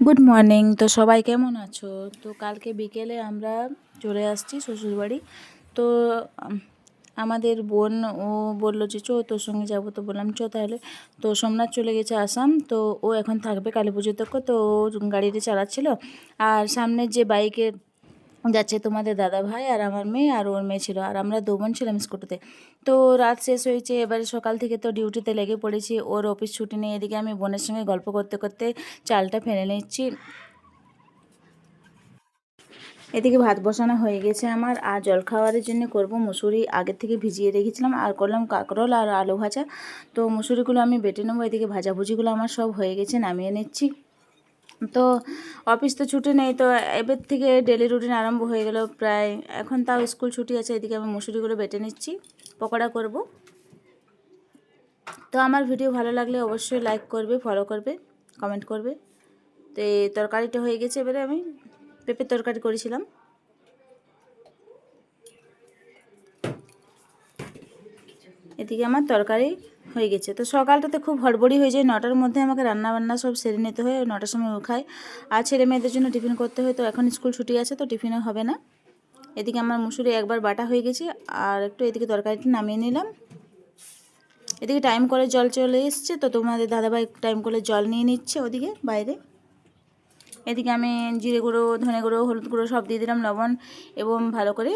Good morning তো সবাই কেমন আছো? তো কালকে বিকেলে আমরা চলে আসছি শ্বশুরবাড়ি। তো আমাদের বোন, ও বলল যে, চো, তোর সঙ্গে যাব। তো বললাম, চো তাহলে। তো সোমনাথ চলে গেছে আসাম। তো ও এখন থাকবে কালী পুজো তো ও গাড়িতে চালাচ্ছিল। আর সামনের যে বাইকে যাচ্ছে তোমাদের দাদা ভাই আর আমার মেয়ে আর ওর মেয়ে ছিল। আর আমরা বোন ছিলাম স্কুটিতে। তো রাত শেষ হয়েছে, এবারে সকাল থেকে তো ডিউটিতে লেগে পড়েছি। ওর অফিস ছুটি নেই, এদিকে আমি বোনের সঙ্গে গল্প করতে করতে চালটা ফেলে নিচ্ছি। এদিকে ভাত বসানো হয়ে গেছে আমার। আর জলখাবারের জন্য করব মুসুরি। আগের থেকে ভিজিয়ে রেখেছিলাম। আর করলাম কাঁকরোল আর আলু ভাজা। তো মুসুরিগুলো আমি বেটে নেব। এদিকে ভাজাভুজিগুলো আমার সব হয়ে গেছে, নামিয়ে নিচ্ছি। তো অফিস তো ছুটি নেই, তো এবার থেকে ডেলি রুটিন আরম্ভ হয়ে গেল প্রায়। এখন তাও স্কুল ছুটি আছে, এদিকে আমি মুসুরিগুলো বেটে নিচ্ছি, পকোড়া করব। তো আমার ভিডিও ভালো লাগলে অবশ্যই লাইক করবে ফলো করবে কমেন্ট করবে। তো এই তরকারিটা হয়ে গেছে, এবারে আমি পেঁপের তরকারি করেছিলাম। এদিকে আমার তরকারি হয়ে গেছে। তো সকালটাতে খুব হড়বড়ি হয়ে যায়। নটার মধ্যে আমাকে রান্না বান্না সব সেরে নিতে হয় নটার সময় খাই আর ছেলে মেয়েদের জন্য টিফিন করতে হয়। তো এখন স্কুল ছুটি আছে, তো টিফিনও হবে না। এদিকে আমার মুসুরি একবার বাটা হয়ে গেছে। আর একটু এদিকে তরকারিটা নামিয়ে নিলাম। এদিকে টাইম করে জল চলে এসছে। তো তোমাদের দাদাভাই টাইম করে জল নিয়ে নিচ্ছে ওদিকে বাইরে। এদিকে আমি জিরে গুঁড়ো, ধনে গুঁড়ো, হলুদ গুঁড়ো সব দিয়ে দিলাম, লবণ এবং ভালো করে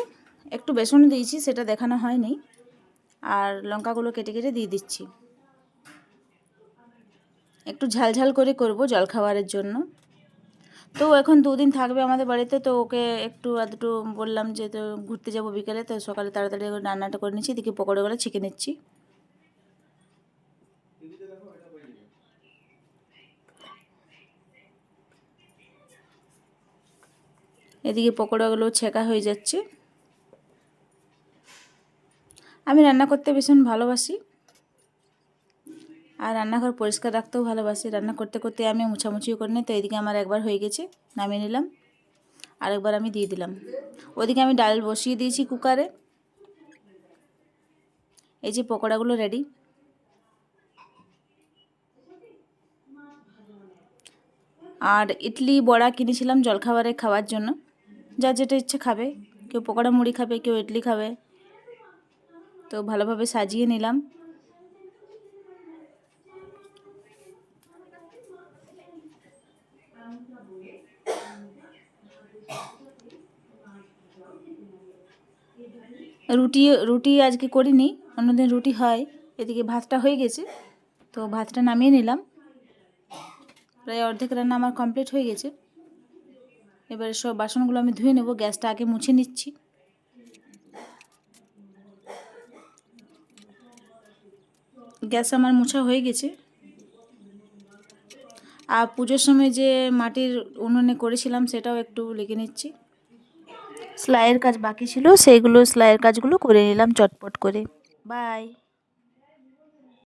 একটু বেসন দিয়েছি। সেটা দেখানো হয়নি। আর লঙ্কাগুলো কেটে কেটে দিয়ে দিচ্ছি। একটু ঝালঝাল করে করব জলখাবারের জন্য। তো এখন দুদিন থাকবে আমাদের বাড়িতে, তো ওকে একটু আধটু বললাম যে তো ঘুরতে যাব বিকেলে, তো সকালে তাড়াতাড়ি রান্নাটা করে নিচ্ছি, এদিকে পকোড়াগুলো ছেঁকে নিচ্ছি। এদিকে পকোড়াগুলো ছেঁকা হয়ে যাচ্ছে। আমি রান্না করতে ভীষণ ভালোবাসি। আর রান্নাঘর পরিষ্কার রাখতেও ভালোবাসি। রান্না করতে করতে আমি মুছামুছিও করে নিই, তো এদিকে আমার একবার হয়ে গেছে, নামিয়ে নিলাম। আরেকবার আমি দিয়ে দিলাম। ওদিকে আমি ডাল বসিয়ে দিয়েছি কুকারে। এই যে পকোড়াগুলো রেডি আর ইডলি, বড়া কিনেছিলাম জলখাবারে খাওয়ার জন্য। যার যেটা ইচ্ছে খাবে। কেউ পকোড়া মুড়ি খাবে, কেউ ইডলি খাবে। তো ভালোভাবে সাজিয়ে নিলাম। রুটি রুটি আজকে করিনি, অন্যদিন রুটি হয়। এদিকে ভাতটা হয়ে গেছে, তো ভাতটা নামিয়ে নিলাম। প্রায় অর্ধেক রান্না আমার কমপ্লিট হয়ে গেছে। এবারে সব বাসনগুলো আমি ধুয়ে নেব, গ্যাসটা আগে মুছে নিচ্ছি। গ্যাস আমার মোছা হয়ে গেছে। আর পুজোর সময় যে মাটির উনুনে করেছিলাম সেটাও একটু লেগে নিচ্ছি। সেলাইয়ের কাজ বাকি ছিল, সেইগুলো সেলাইয়ের কাজগুলো করে নিলাম চটপট করে। বাই।